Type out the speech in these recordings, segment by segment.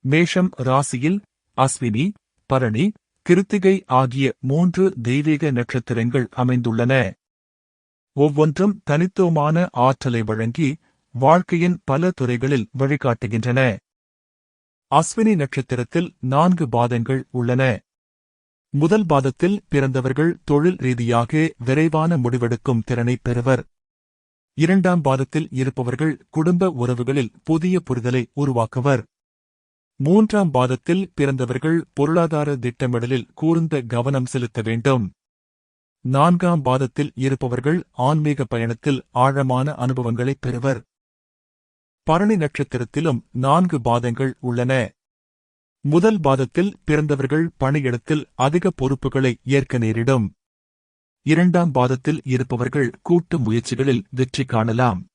மேஷம் ராசியில் அஸ்வினி பரணி கிருத்திகை ஆகிய மூன்று தெய்வீக நட்சத்திரங்கள் அமைந்துள்ளன. ஒவ்வொன்றும் தனித்துவமான ஆற்றலை வழங்கி வாழ்க்கையின் பல துறைகளில் வழிகாட்டுகின்றன. அஸ்வினி நட்சத்திரத்தில் நான்கு பாதங்கள் உள்ளன. முதல் பாதத்தில் பிறந்தவர்கள் தொழில் ரீதியாக விரைவான முடிவெடுக்கும் திறனை பெறுவர். இரண்டாம் பாதத்தில் இருப்பவர்கள் குடும்ப உறவுகளில் புதிய புரிதலை உருவாக்குவர். மூன்றாம் பாதத்தில் பிறந்தவர்கள் பொருளாதார திட்டமிடலில் கூர்ந்த கவனம் செலுத்த வேண்டும். நான்காம் பாதத்தில் இருப்பவர்கள் ஆன்மீக பயணத்தில் ஆழமான அனுபவங்களைப் பெறுவர். பரணி நட்சத்திரத்திலும் நான்கு பாதங்கள் உள்ளன. முதல் பாதத்தில் பிறந்தவர்கள் பணியிடத்தில் அதிக பொறுப்புகளை ஏற்க நேரிடும். இரண்டாம் பாதத்தில் இருப்பவர்கள் கூட்டு முயற்சிகளில் வெற்றி காணலாம்.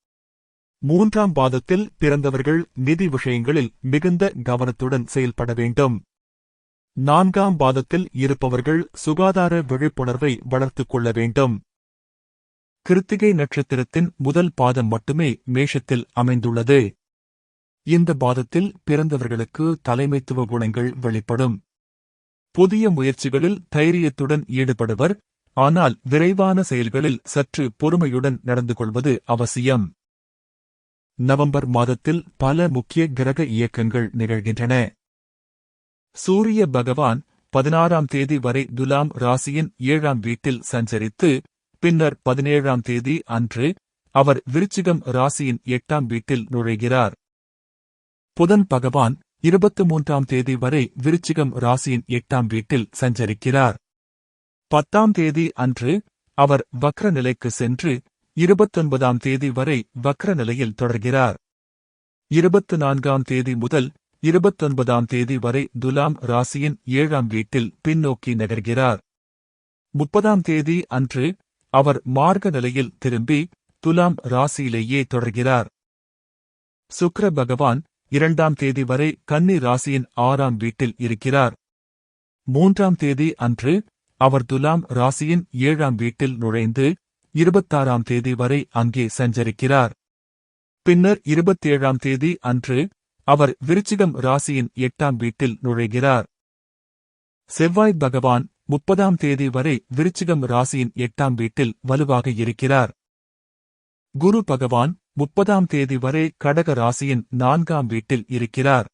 மூன்றாம் பாதத்தில் பிறந்தவர்கள் நிதி விஷயங்களில் மிகுந்த கவனத்துடன் செயல்பட வேண்டும். நான்காம் பாதத்தில் இருப்பவர்கள் சுகாதார விழிப்புணர்வை வளர்த்துக் கொள்ள வேண்டும். கிருத்திகை நட்சத்திரத்தின் முதல் பாதம் மட்டுமே மேஷத்தில் அமைந்துள்ளது. இந்த பாதத்தில் பிறந்தவர்களுக்கு தலைமைத்துவ குணங்கள் வெளிப்படும். புதிய முயற்சிகளில் தைரியத்துடன் ஈடுபடுவர் ஆனால் விரைவான செயல்களில் சற்று பொறுமையுடன் நடந்து கொள்வது அவசியம். நவம்பர் மாதத்தில் பல முக்கிய கிரக இயக்கங்கள் நிகழ்கின்றன. சூரிய பகவான் பதினாறாம் தேதி வரை துலாம் ராசியின் ஏழாம் வீட்டில் சஞ்சரித்து பின்னர் பதினேழாம் தேதி அன்று அவர் விருச்சிகம் ராசியின் எட்டாம் வீட்டில் நுழைகிறார். புதன் பகவான் இருபத்து மூன்றாம் தேதி வரை விருச்சிகம் ராசியின் எட்டாம் வீட்டில் சஞ்சரிக்கிறார். பத்தாம் தேதி அன்று அவர் வக்ர நிலைக்கு சென்று இருபத்தொன்பதாம் தேதி வரை வக்ர நிலையில் தொடர்கிறார். இருபத்து நான்காம் தேதி முதல் இருபத்தொன்பதாம் தேதி வரை துலாம் ராசியின் ஏழாம் வீட்டில் பின்னோக்கி நகர்கிறார். முப்பதாம் தேதி அன்று அவர் மார்க்க நிலையில் திரும்பி துலாம் ராசியிலேயே தொடர்கிறார். சுக்ர பகவான் இரண்டாம் தேதி வரை கன்னி ராசியின் ஆறாம் வீட்டில் இருக்கிறார். மூன்றாம் தேதி அன்று அவர் துலாம் ராசியின் ஏழாம் வீட்டில் நுழைந்து இருபத்தாறாம் தேதி வரை அங்கே சஞ்சரிக்கிறார். பின்னர் இருபத்தேழாம் தேதி அன்று அவர் விருச்சிகம் ராசியின் எட்டாம் வீட்டில் நுழைகிறார். செவ்வாய் பகவான் முப்பதாம் தேதி வரை விருச்சிகம் ராசியின் எட்டாம் வீட்டில் வலுவாக இருக்கிறார். குரு பகவான் முப்பதாம் தேதி வரை கடக ராசியின் நான்காம் வீட்டில் இருக்கிறார்.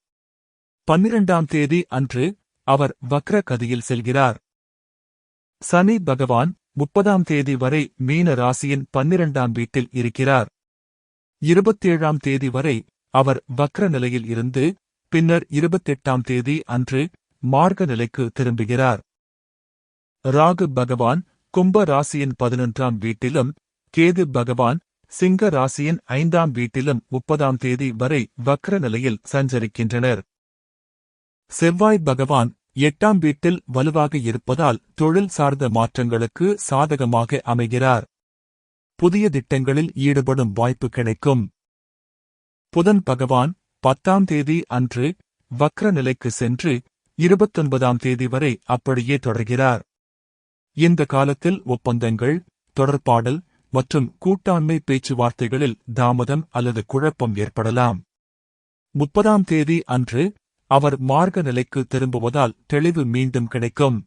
பன்னிரண்டாம் தேதி அன்று அவர் வக்ர கதியில் செல்கிறார். சனி பகவான் முப்பதாம் தேதி வரை மீன ராசியின் பன்னிரண்டாம் வீட்டில் இருக்கிறார். இருபத்தேழாம் தேதி வரை அவர் வக்ர நிலையில் இருந்து பின்னர் இருபத்தெட்டாம் தேதி அன்று மார்க்க நிலைக்கு திரும்புகிறார். ராகு பகவான் கும்ப ராசியின் பதினொன்றாம் வீட்டிலும் கேது பகவான் சிங்க ராசியின் ஐந்தாம் வீட்டிலும் முப்பதாம் தேதி வரை வக்ர நிலையில் சஞ்சரிக்கின்றனர். செவ்வாய் பகவான் எட்டாம் வீட்டில் வலுவாக இருப்பதால் தொழில் சார்ந்த மாற்றங்களுக்கு சாதகமாக அமைகிறார். புதிய திட்டங்களில் ஈடுபடும் வாய்ப்பு கிடைக்கும். புதன் பகவான் பத்தாம் தேதி அன்று வக்ர நிலைக்கு சென்று இருபத்தொன்பதாம் தேதி வரை அப்படியே தொடர்கிறார். இந்த காலத்தில் ஒப்பந்தங்கள் தொடர்பாடல் மற்றும் கூட்டாண்மை பேச்சுவார்த்தைகளில் தாமதம் அல்லது குழப்பம் ஏற்படலாம். முப்பதாம் தேதி அன்று அவர் மார்க்க நிலைக்கு திரும்புவதால் தெளிவு மீண்டும் கிடைக்கும்.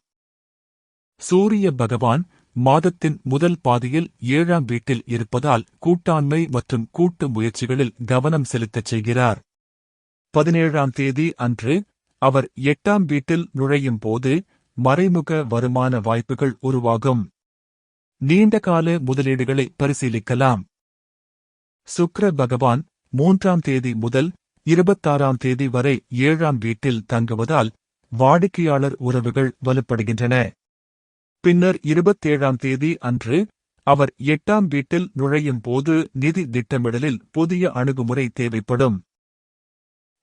சூரிய பகவான் மாதத்தின் முதல் பாதியில் ஏழாம் வீட்டில் இருப்பதால் கூட்டாண்மை மற்றும் கூட்டு முயற்சிகளில் கவனம் செலுத்தச் செய்கிறார். பதினேழாம் தேதி அன்று அவர் எட்டாம் வீட்டில் நுழையும் போது மறைமுக வருமான வாய்ப்புகள் உருவாகும். நீண்டகால முதலீடுகளை பரிசீலிக்கலாம். சுக்ர பகவான் மூன்றாம் தேதி முதல் இருபத்தாறாம் தேதி வரை ஏழாம் வீட்டில் தங்குவதால் வாடிக்கையாளர் உறவுகள் வலுப்படுகின்றன. பின்னர் இருபத்தேழாம் தேதி அன்று அவர் எட்டாம் வீட்டில் நுழையும் போது நிதி திட்டமிடலில் புதிய அணுகுமுறை தேவைப்படும்.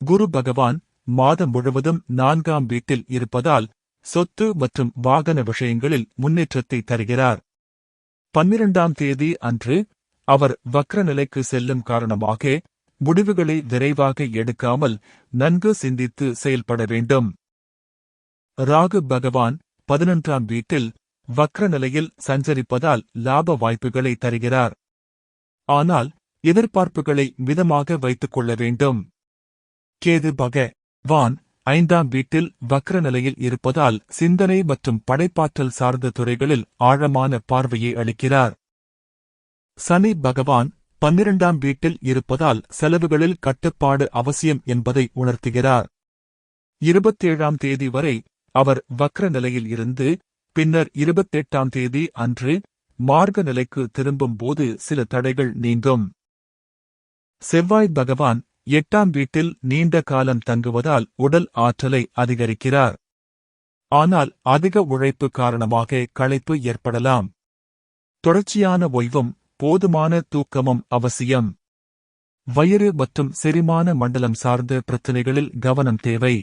குரு பகவான் மாதம் முழுவதும் நான்காம் வீட்டில் இருப்பதால் சொத்து மற்றும் வாகன விஷயங்களில் முன்னேற்றத்தை தருகிறார். பன்னிரண்டாம் தேதி அன்று அவர் வக்ர நிலைக்கு செல்லும் காரணமாக முடிவுகளை விரைவாக எடுக்காமல் நன்கு சிந்தித்து செயல்பட வேண்டும். ராகு பகவான் பதினொன்றாம் வீட்டில் வக்ர நிலையில் சஞ்சரிப்பதால் லாப வாய்ப்புகளை தருகிறார். ஆனால் எதிர்பார்ப்புகளை மிதமாக வைத்துக் கொள்ள வேண்டும். கேது பக வான் ஐந்தாம் வீட்டில் வக்ர நிலையில் இருப்பதால் சிந்தனை மற்றும் படைப்பாற்றல் சார்ந்த துறைகளில் ஆழமான பார்வையை அளிக்கிறார். சனி பகவான் பன்னிரண்டாம் வீட்டில் இருப்பதால் செலவுகளில் கட்டுப்பாடு அவசியம் என்பதை உணர்த்துகிறார். இருபத்தேழாம் தேதி வரை அவர் வக்ர நிலையில் இருந்து பின்னர் இருபத்தெட்டாம் தேதி அன்று மார்க்க நிலைக்கு திரும்பும் போது சில தடைகள் நீங்கும். செவ்வாய் பகவான் எட்டாம் வீட்டில் நீண்ட காலம் தங்குவதால் உடல் ஆற்றலை அதிகரிக்கிறார். ஆனால் அதிக உழைப்பு காரணமாக களைப்பு ஏற்படலாம். தொடர்ச்சியான ஓய்வும் போதுமான தூக்கமும் அவசியம். வயிறு மற்றும் செரிமான மண்டலம் சார்ந்த பிரச்சினைகளில் கவனம் தேவை.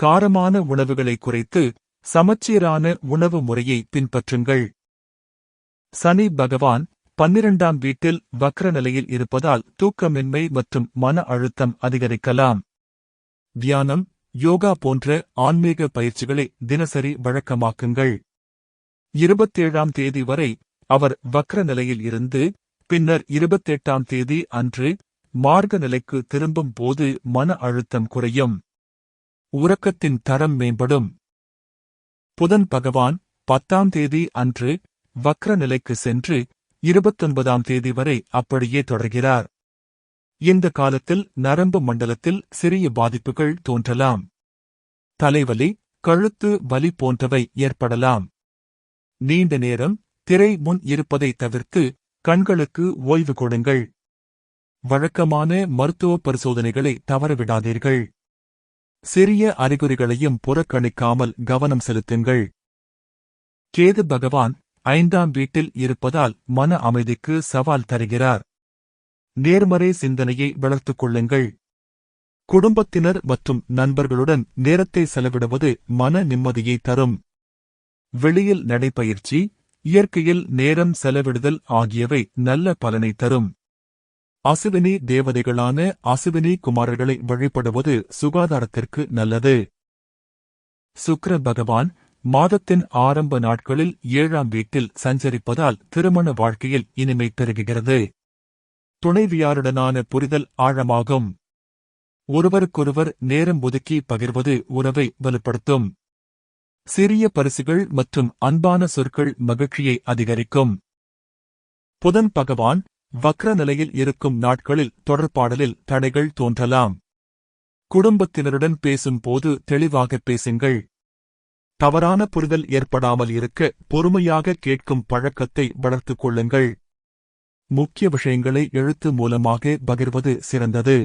காரமான உணவுகளை குறைத்து சமச்சீரான உணவு முறையை பின்பற்றுங்கள். சனி பகவான் பன்னிரண்டாம் வீட்டில் வக்ர நிலையில் இருப்பதால் தூக்கமின்மை மற்றும் மன அழுத்தம் அதிகரிக்கலாம். தியானம் யோகா போன்ற ஆன்மீக பயிற்சிகளை தினசரி வழக்கமாக்குங்கள். இருபத்தேழாம் தேதி வரை அவர் வக்ர நிலையில் இருந்து பின்னர் இருபத்தெட்டாம் தேதி அன்று மார்க்க நிலைக்கு திரும்பும் போது மன அழுத்தம் குறையும். உறக்கத்தின் தரம் மேம்படும். புதன் பகவான் பத்தாம் தேதி அன்று வக்ர நிலைக்கு சென்று இருபத்தொன்பதாம் தேதி வரை அப்படியே தொடர்கிறார். இந்த காலத்தில் நரம்பு மண்டலத்தில் சிறிய பாதிப்புகள் தோன்றலாம். தலைவலி கழுத்து வலி போன்றவை ஏற்படலாம். நீண்ட நேரம் திரை முன் இருப்பதை தவிர்த்து கண்களுக்கு ஓய்வு கொடுங்கள். வழக்கமான மருத்துவ பரிசோதனைகளை தவறவிடாதீர்கள். சிறிய அறிகுறிகளையும் புறக்கணிக்காமல் கவனம் செலுத்துங்கள். கேது பகவான் ஐந்தாம் வீட்டில் இருப்பதால் மன அமைதிக்கு சவால் தருகிறார். நேர்மறை சிந்தனையை வளர்த்துக் கொள்ளுங்கள். குடும்பத்தினர் மற்றும் நண்பர்களுடன் நேரத்தை செலவிடுவது மன நிம்மதியை தரும். வெளியில் நடைபயிற்சி இயற்கையில் நேரம் செலவிடுதல் ஆகியவை நல்ல பலனை தரும். அசுவினி தேவதைகளான அசுவினி குமாரர்களை வழிபடுவது சுகாதாரத்திற்கு நல்லது. சுக்கர பகவான் மாதத்தின் ஆரம்ப நாட்களில் ஏழாம் வீட்டில் சஞ்சரிப்பதால் திருமண வாழ்க்கையில் இனிமை பெருகுகிறது. துணைவியாருடனான புரிதல் ஆழமாகும். ஒருவருக்கொருவர் நேரம் ஒதுக்கி பகிர்வது உறவை வலுப்படுத்தும். சிறிய பரிசுகள் மற்றும் அன்பான சொற்கள் மகிழ்ச்சியை அதிகரிக்கும். புதன் பகவான் வக்ர நிலையில் இருக்கும் நாட்களில் தொடர்பாடலில் தடைகள் தோன்றலாம். குடும்பத்தினருடன் பேசும்போது தெளிவாக பேசுங்கள். தவறான புரிதல் ஏற்படாமல் இருக்க பொறுமையாக கேட்கும் பழக்கத்தை வளர்த்துக் கொள்ளுங்கள். முக்கிய விஷயங்களை எழுத்து மூலமாக பகிர்வது சிறந்தது.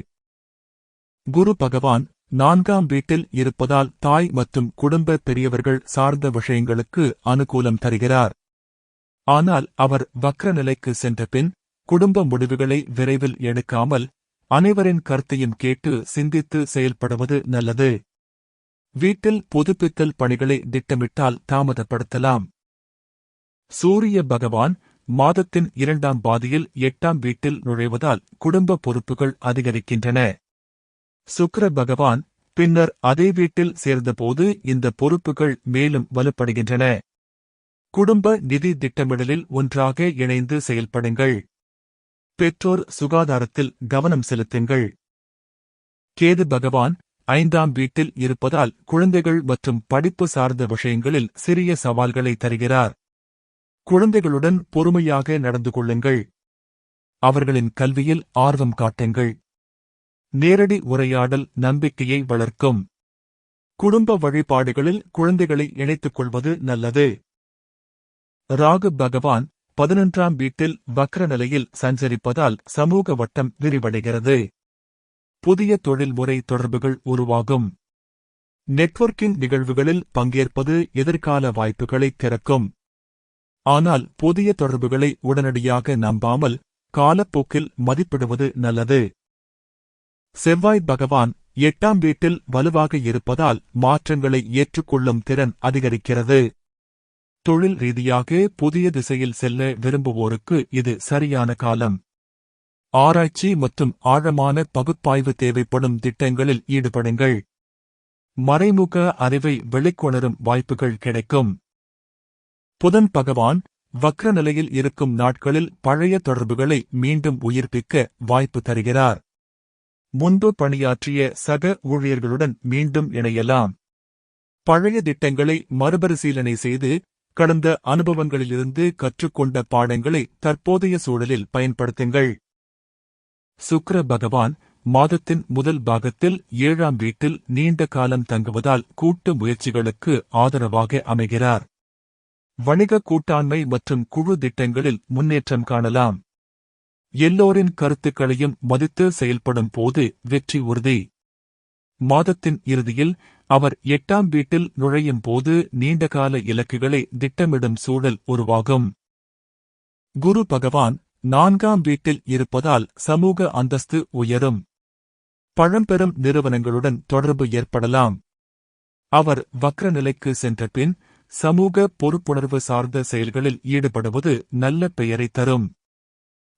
குரு பகவான் நான்காம் வீட்டில் இருப்பதால் தாய் மற்றும் குடும்ப பெரியவர்கள் சார்ந்த விஷயங்களுக்கு அனுகூலம் தருகிறார். ஆனால் அவர் வக்ர நிலைக்கு சென்ற பின் குடும்ப முடிவுகளை விரைவில் எடுக்காமல் அனைவரின் கருத்தையும் கேட்டு சிந்தித்து செயல்படுவது நல்லது. வீட்டில் புதுப்பித்தல் பணிகளை திட்டமிட்டால் தாமதப்படுத்தலாம். சூரிய பகவான் மாதத்தின் இரண்டாம் பாதியில் எட்டாம் வீட்டில் நுழைவதால் குடும்ப பொறுப்புகள் அதிகரிக்கின்றன. சுக்கர பகவான் பின்னர் அதே வீட்டில் சேர்ந்தபோது இந்த பொறுப்புகள் மேலும் வலுப்படுகின்றன. குடும்ப நிதி திட்டமிடலில் ஒன்றாக இணைந்து செயல்படுங்கள். பெற்றோர் சுகாதாரத்தில் கவனம் செலுத்துங்கள். கேது பகவான் ஐந்தாம் வீட்டில் இருப்பதால் குழந்தைகள் மற்றும் படிப்பு சார்ந்த விஷயங்களில் சிறிய சவால்களை தருகிறார். குழந்தைகளுடன் பொறுமையாக நடந்து கொள்ளுங்கள். அவர்களின் கல்வியில் ஆர்வம் காட்டுங்கள். நேரடி உரையாடல் நம்பிக்கையை வளர்க்கும். குடும்ப வழிபாடுகளில் குழந்தைகளை இணைத்துக் கொள்வது நல்லது. ராகு பகவான் பதினொன்றாம் வீட்டில் வக்ர நிலையில் சஞ்சரிப்பதால் சமூக வட்டம் விரிவடைகிறது. புதிய தொழில்முறை தொடர்புகள் உருவாகும். நெட்வொர்க்கிங் நிகழ்வுகளில் பங்கேற்பது எதிர்கால வாய்ப்புகளை திறக்கும். ஆனால் புதிய தொடர்புகளை உடனடியாக நம்பாமல் காலப்போக்கில் மதிப்பிடுவது நல்லது. செவ்வாய் பகவான் எட்டாம் வீட்டில் வலுவாக இருப்பதால் மாற்றங்களை ஏற்றுக்கொள்ளும் திறன் அதிகரிக்கிறது. தொழில் ரீதியாக புதிய திசையில் செல்ல விரும்புவோருக்கு இது சரியான காலம். ஆராய்ச்சி மற்றும் ஆழமான பகுப்பாய்வு தேவைப்படும் திட்டங்களில் ஈடுபடுங்கள். மறைமுக அறிவை வெளிக்கொணரும் வாய்ப்புகள் கிடைக்கும். புதன் பகவான் வக்ர நிலையில் இருக்கும் நாட்களில் பழைய தொடர்புகளை மீண்டும் உயிர்ப்பிக்க வாய்ப்பு தருகிறார். முன்பு பணியாற்றிய சக ஊழியர்களுடன் மீண்டும் இணையலாம். பழைய திட்டங்களை மறுபரிசீலனை செய்து கடந்த அனுபவங்களிலிருந்து கற்றுக்கொண்ட பாடங்களை தற்போதைய சூழலில் பயன்படுத்துங்கள். சுக்கர பகவான் மாதத்தின் முதல் பாகத்தில் ஏழாம் வீட்டில் நீண்ட காலம் தங்குவதால் கூட்டு முயற்சிகளுக்கு ஆதரவாக அமைகிறார். வணிக கூட்டாண்மை மற்றும் குழு திட்டங்களில் முன்னேற்றம் காணலாம். எல்லோரின் கருத்துக்களையும் மதித்து செயல்படும் போது வெற்றி உறுதி. மாதத்தின் இறுதியில் அவர் எட்டாம் வீட்டில் நுழையும் போது நீண்டகால இலக்குகளை திட்டமிடும் சூழல் உருவாகும். குரு பகவான் நான்காம் வீட்டில் இருப்பதால் சமூக அந்தஸ்து உயரும். பழம்பெரும் நிறுவனங்களுடன் தொடர்பு ஏற்படலாம். அவர் வக்ர நிலைக்கு சென்றபின் சமூக பொறுப்புணர்வு சார்ந்த செயல்களில் ஈடுபடுவது நல்ல பெயரை தரும்.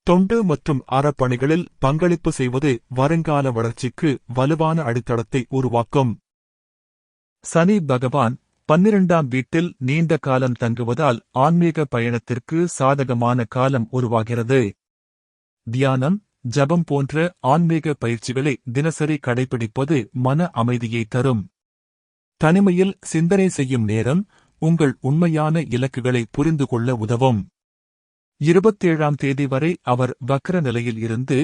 தொண்டு மற்றும் அறப்பணிகளில் பங்களிப்பு செய்வது வருங்கால வளர்ச்சிக்கு வலுவான அடித்தளத்தை உருவாக்கும். சனி பகவான் பன்னிரண்டாம் வீட்டில் நீண்ட காலம் தங்குவதால் ஆன்மீக பயணத்திற்கு சாதகமான காலம் உருவாகிறது. தியானம் ஜபம் போன்ற ஆன்மீக பயிற்சிகளை தினசரி கடைபிடிப்பது மன அமைதியை தரும். தனிமையில் சிந்தனை செய்யும் நேரம் உங்கள் உண்மையான இலக்குகளை புரிந்து கொள்ள உதவும். இருபத்தேழாம் தேதி வரை அவர் வக்ர நிலையில் இருந்து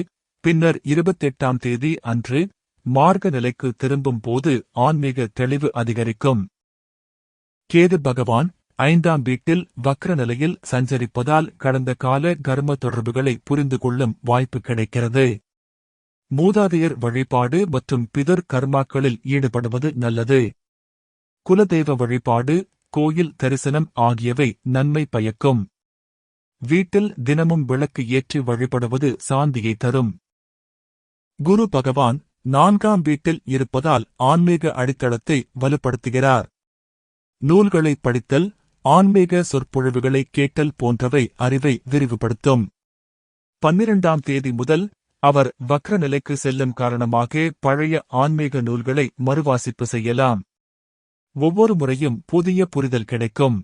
பின்னர் இருபத்தெட்டாம் தேதி அன்று மார்க்க நிலைக்கு திரும்பும் போது ஆன்மீக தெளிவு அதிகரிக்கும். கேது பகவான் ஐந்தாம் வீட்டில் வக்ர நிலையில் சஞ்சரிப்பதால் கடந்த கால கர்ம தொடர்புகளை புரிந்து கொள்ளும் வாய்ப்பு கிடைக்கிறது. மூதாதையர் வழிபாடு மற்றும் பிதர் கர்மாக்களில் ஈடுபடுவது நல்லது. குலதெய்வ வழிபாடு கோயில் தரிசனம் ஆகியவை நன்மை பயக்கும். வீட்டில் தினமும் விளக்கு ஏற்றி வழிபடுவது சாந்தியை தரும். குரு பகவான் நான்காம் வீட்டில் இருப்பதால் ஆன்மீக அடித்தளத்தை வலுப்படுத்துகிறார். நூல்களை படித்தல் ஆன்மீக சொற்பொழிவுகளை கேட்டல் போன்றவை அறிவை விரிவுபடுத்தும். பன்னிரண்டாம் தேதி முதல் அவர் வக்ர நிலைக்கு செல்லும் காரணமாக பழைய ஆன்மீக நூல்களை மறுவாசிப்பு செய்யலாம். ஒவ்வொரு முறையும் புதிய புரிதல் கிடைக்கும்.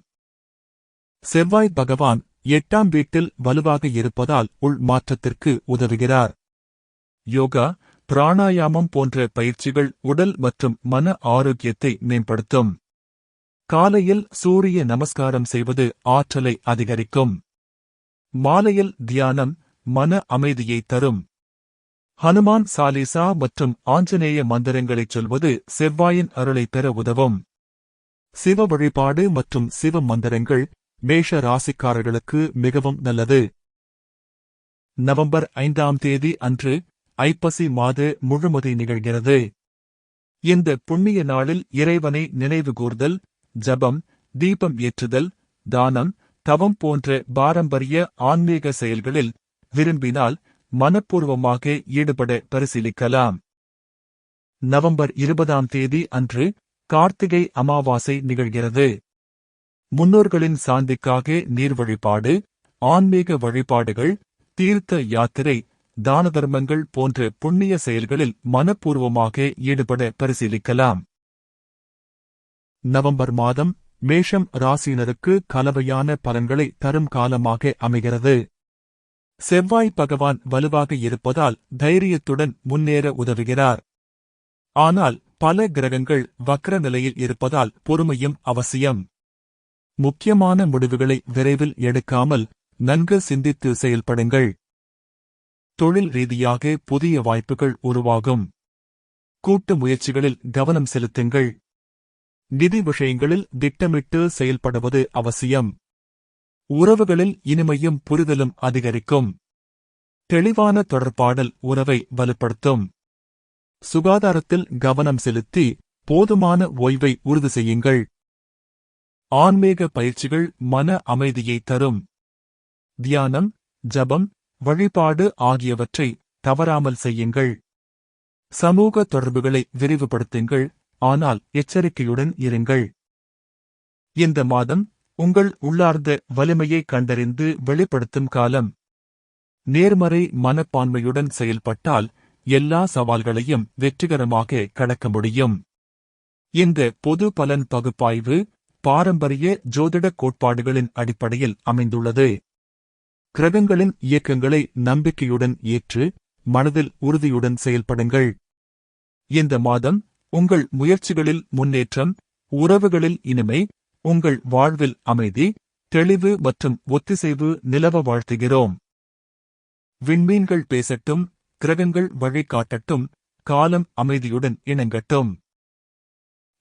செவ்வாய் பகவான் எட்டாம் வீட்டில் வலுவாக இருப்பதால் உள் மாற்றத்திற்கு உதவுகிறார். யோகா பிராணாயாமம் போன்ற பயிற்சிகள் உடல் மற்றும் மன ஆரோக்கியத்தை மேம்படுத்தும். காலையில் சூரிய நமஸ்காரம் செய்வது ஆற்றலை அதிகரிக்கும். மாலையில் தியானம் மன அமைதியை தரும். ஹனுமான் சாலிசா மற்றும் ஆஞ்சநேய மந்திரங்களைச் சொல்வது செவ்வாயின் அருளை பெற உதவும். சிவ வழிபாடு மற்றும் சிவ மந்திரங்கள் மேஷ ராசிக்காரர்களுக்கு மிகவும் நல்லது. நவம்பர் ஐந்தாம் தேதி அன்று ஐப்பசி மாத முழுமதி நிகழ்கிறது. இந்த புண்ணிய நாளில் இறைவனை நினைவுகூர்தல் ஜபம் தீபம் ஏற்றுதல் தானம் தவம் போன்ற பாரம்பரிய ஆன்மீக செயல்களில் விரும்பினால் மனப்பூர்வமாக ஈடுபட பரிசீலிக்கலாம். நவம்பர் இருபதாம் தேதி அன்று கார்த்திகை அமாவாசை நிகழ்கிறது. முன்னோர்களின் சாந்திக்காக நீர் வழிபாடு ஆன்மீக வழிபாடுகள் தீர்த்த யாத்திரை தான தர்மங்கள் போன்ற புண்ணிய செயல்களில் மனப்பூர்வமாக ஈடுபட பரிசீலிக்கலாம். நவம்பர் மாதம் மேஷம் ராசியினருக்கு கலவையான பலன்களை தரும் காலமாக அமைகிறது. செவ்வாய் பகவான் வலுவாக இருப்பதால் தைரியத்துடன் முன்னேற உதவுகிறார். ஆனால் பல கிரகங்கள் வக்ர நிலையில் இருப்பதால் பொறுமையும் அவசியம். முக்கியமான முடிவுகளை விரைவில் எடுக்காமல் நன்கு சிந்தித்து செயல்படுங்கள். தொழில் ரீதியாக புதிய வாய்ப்புகள் உருவாகும். கூட்டு முயற்சிகளில் கவனம் செலுத்துங்கள். நிதி விஷயங்களில் திட்டமிட்டு செயல்படுவது அவசியம். உறவுகளில் இனிமையும் புரிதலும் அதிகரிக்கும். தெளிவான தொடர்பாடல் உறவை வலுப்படுத்தும். சுகாதாரத்தில் கவனம் செலுத்தி போதுமான ஓய்வை உறுதி செய்யுங்கள். ஆன்மீக பயிற்சிகள் மன அமைதியை தரும். தியானம் ஜபம் வழிபாடு ஆகியவற்றை தவறாமல் செய்யுங்கள். சமூக தொடர்புகளை விரிவுபடுத்துங்கள் ஆனால் எச்சரிக்கையுடன் இருங்கள். இந்த மாதம் உங்கள் உள்ளார்ந்த வலிமையை கண்டறிந்து வெளிப்படுத்தும் காலம். நேர்மறை மனப்பான்மையுடன் செயல்பட்டால் எல்லா சவால்களையும் வெற்றிகரமாக கடக்க முடியும். இந்த பொது பலன் பகுப்பாய்வு பாரம்பரிய ஜோதிட கோட்பாடுகளின் அடிப்படையில் அமைந்துள்ளது. கிரகங்களின் இயக்கங்களை நம்பிக்கையுடன் ஏற்று மனதில் உறுதியுடன் செயல்படுங்கள். இந்த மாதம் உங்கள் முயற்சிகளில் முன்னேற்றம் உறவுகளில் இனிமை உங்கள் வாழ்வில் அமைதி தெளிவு மற்றும் ஒத்திசைவு நிலவ வாழ்த்துகிறோம். விண்மீன்கள் பேசட்டும் கிரகங்கள் வழிகாட்டட்டும் காலம் அமைதியுடன் இணங்கட்டும்.